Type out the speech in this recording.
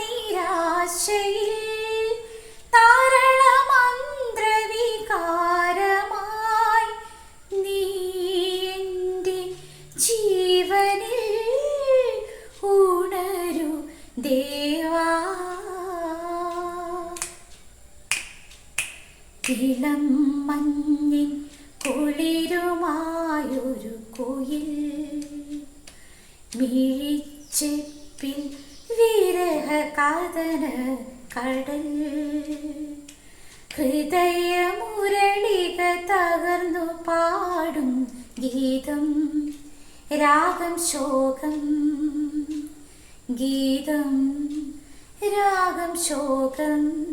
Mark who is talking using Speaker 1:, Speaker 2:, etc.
Speaker 1: നിരാശയിൽ നീ എന്റെ ജീവനിൽ ഉണരു ദേവാ. ഇളം മഞ്ഞിൻ കുളിരുമായൊരു കുയിൽ. മിഴിച്ചെപ്പിൽ വിരഹ കാതന കടൽ. ഹൃദയമുരളിക തകർന്നു പാടും ഗീതം. രാഗം ശോകം. ഗീതം രാഗം ശോകം.